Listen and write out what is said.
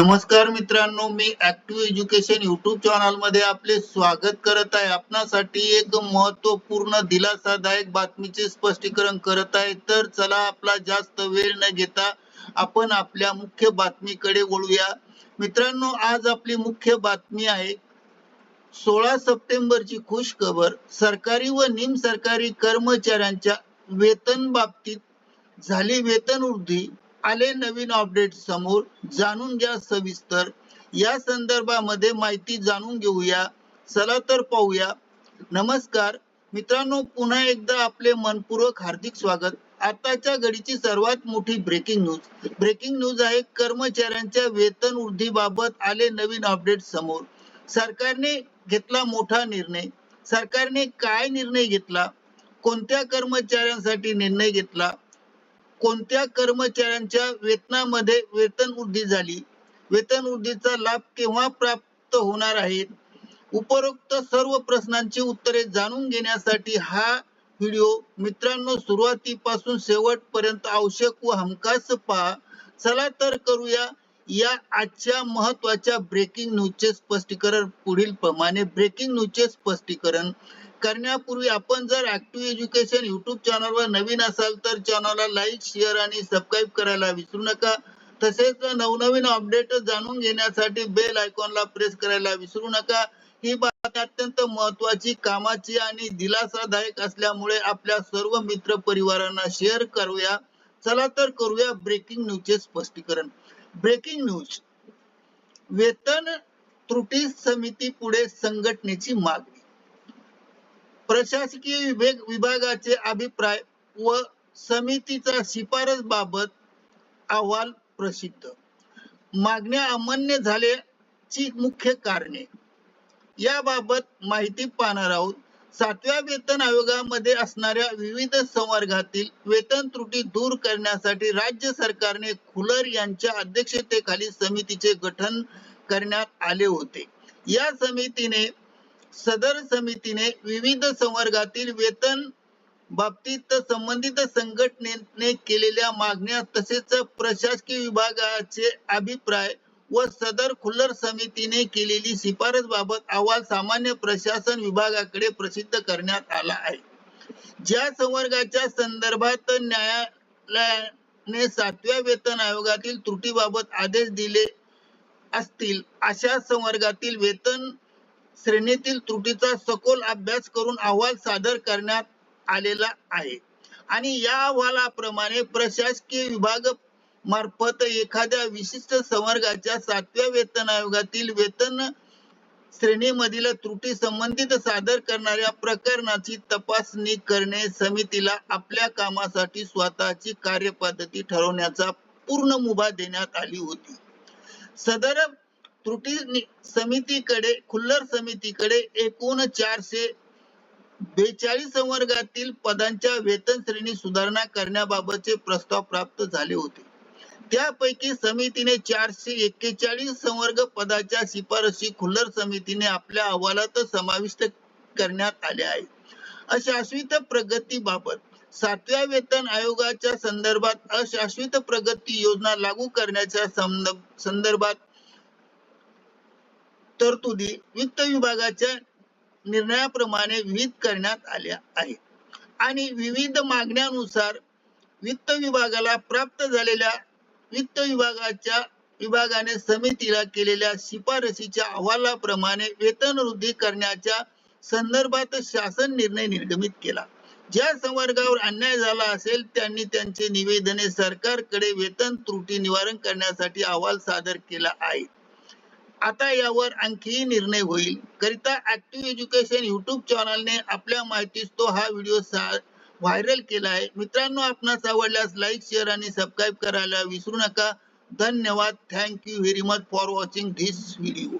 नमस्कार मित्रांनो मी ऍक्टिव्ह एज्युकेशन युट्यूब चॅनलमध्ये आपले स्वागत करत आहे. आपणासाठी एक महत्त्वपूर्ण दिलासादायक बातमीचे स्पष्टीकरण करत आहे. तर चला आपला जास्त वेळ न घेता आपण आपल्या मुख्य बातमीकडे वळूया. मित्रांनो आज आपली मुख्य बातमी आहे सोळा सप्टेंबरची खुश खबर सरकारी व निम सरकारी कर्मचाऱ्यांच्या वेतन बाबतीत झाली वेतन वृद्धी. आले नवीन अपडेट समोर. जाणून घ्या सविस्तर. या संदर्भामध्ये माहिती जाणून घेऊया. चला तर पाहूया. नमस्कार. मित्रांनो पुन्हा एकदा आपले मनपूर्वक हार्दिक स्वागत. आताच्या घडीची सर्वात मोठी ब्रेकिंग न्यूज ब्रेकिंग न्यूज आहे कर्मचाऱ्यांच्या वेतन वृद्धीबाबत आले नवीन अपडेट समोर. सरकारने घेतला मोठा निर्णय. सरकारने काय निर्णय घेतला? कोणत्या कर्मचाऱ्यांसाठी निर्णय घेतला? कोणत्या कर्मचाऱ्यांच्या वेतनामध्ये वेतन वृद्धी झाली? वेतन वृद्धीचा लाभ केव्हा प्राप्त होणार आहे? उपरोक्त सर्व प्रश्नांची उत्तरे जाणून घेण्यासाठी हा व्हिडिओ मित्रांनो सुरुवातीपासून शेवटपर्यंत आवश्यक व हमखास पहा. चला तर करूया या आजच्या महत्त्वाच्या ब्रेकिंग न्यूजचे स्पष्टीकरण. पुढील प्रमाणे ब्रेकिंग न्यूजचे स्पष्टीकरण. करण्यापूर्वी आपण जर ऍक्टिव्ह एज्युकेशन युट्यूब चॅनलवर नवीन असाल तर चॅनलला लाईक शेअर आणि सबस्क्राईब करायला विसरू नका. तसेच नवनवीन अपडेट जाणून घेण्यासाठी बेल आयकॉनला प्रेस करायला विसरू नका. ही बातमी अत्यंत महत्वाची कामाची आणि दिलासादायक असल्यामुळे आपल्या सर्व मित्र परिवारांना शेअर करूया. चला तर करूया ब्रेकिंग न्यूजचे स्पष्टीकरण. ब्रेकिंग न्यूज वेतन त्रुटी समिती पुढे संघटनेची मागणी. प्रशासकीय विभाग विभागाचे अभिप्राय व समितीचा शिफारस बाबत अहवाल प्रसिद्ध. मागण्या अमान्य झाल्याची मुख्य कारणे. याबाबत माहिती पाहणार आहोत. सातव्या वेतन आयोगामध्ये असणाऱ्या विविध संवर्गातील वेतन त्रुटी दूर करण्यासाठी राज्य सरकारने खुलर यांच्या अध्यक्षतेखाली समितीचे गठन करण्यात आले होते. या समितीने सदर समितीने विविध संवर्गातील वेतन बाबतीत संबंधित संघटनेने केलेल्या मागण्या तसेच प्रशासकीय विभागाचे अभिप्राय व सदर खुल्लर समितीने केलेली शिफारस बाबत अहवाल सामान्य प्रशासन विभागाकडे प्रसिद्ध करण्यात आला आहे. ज्या संवर्गाच्या संदर्भात न्यायालयाने सातव्या वेतन आयोगातील त्रुटीबाबत आदेश दिले असतील अशा संवर्गातील वेतन श्रेणीतील त्रुटीचा सखोल अभ्यास करून अहवाल सादर करण्यात आलेला आहे. आणि या अहवालाप्रमाणे प्रशासकीय विभाग मार्फत एखाद्या विशिष्ट संवर्गाच्या सातव्या वेतन आयोगातील वेतन श्रेणीमधील त्रुटी संबंधित सादर करणाऱ्या प्रकरणाची तपासणी करणे समितीला आपल्या कामासाठी स्वतःची कार्यपद्धती ठरवण्याचा पूर्ण मुभा देण्यात आली होती. सदर त्रुटी समितीकडे खुल्लर समितीकडे एकूण चारशे बेचाळीस संवर्गातील पदांच्या वेतन श्रेणी सुधारणा करण्याबाबतचे प्रस्ताव प्राप्त झाले होते. त्यापैकी समितीने चारशे एक्केचाळीस संवर्ग पदाच्या शिफारशी खुल्लर समितीने आपल्या अहवालात समाविष्ट करण्यात आल्या आहेत. अशाश्वित प्रगतीबाबत सातव्या वेतन आयोगाच्या संदर्भात अशाश्वित प्रगती योजना लागू करण्याच्या संदर्भात तरतुदी वित्त विभागाच्या निर्णयाप्रमाणे विहित करण्यात आल्या आहेत. आणि विविध मागण्यानुसार वित्त विभागाला प्राप्त झालेल्या वित्त विभागाच्या विभागाने समितीला केलेल्या शिफारसीच्या अहवालाप्रमाणे वेतन वृद्धी करण्याच्या संदर्भात शासन निर्णय निर्गमित केला. ज्या संवर्गावर अन्याय झाला असेल त्यांनी त्यांचे निवेदने सरकारकडे वेतन त्रुटी निवारण करण्यासाठी अहवाल सादर केला आहे. आता यावर आणखी निर्णय होईल. करिता ऍक्टिव्ह एज्युकेशन युट्यूब चॅनलने आपल्या माहितीस तो हा व्हिडिओ व्हायरल केला आहे मित्रांनो आपणास आवडल्यास लाईक शेअर आणि सबस्क्राईब करायला विसरू नका. धन्यवाद. Thank you very much for watching this video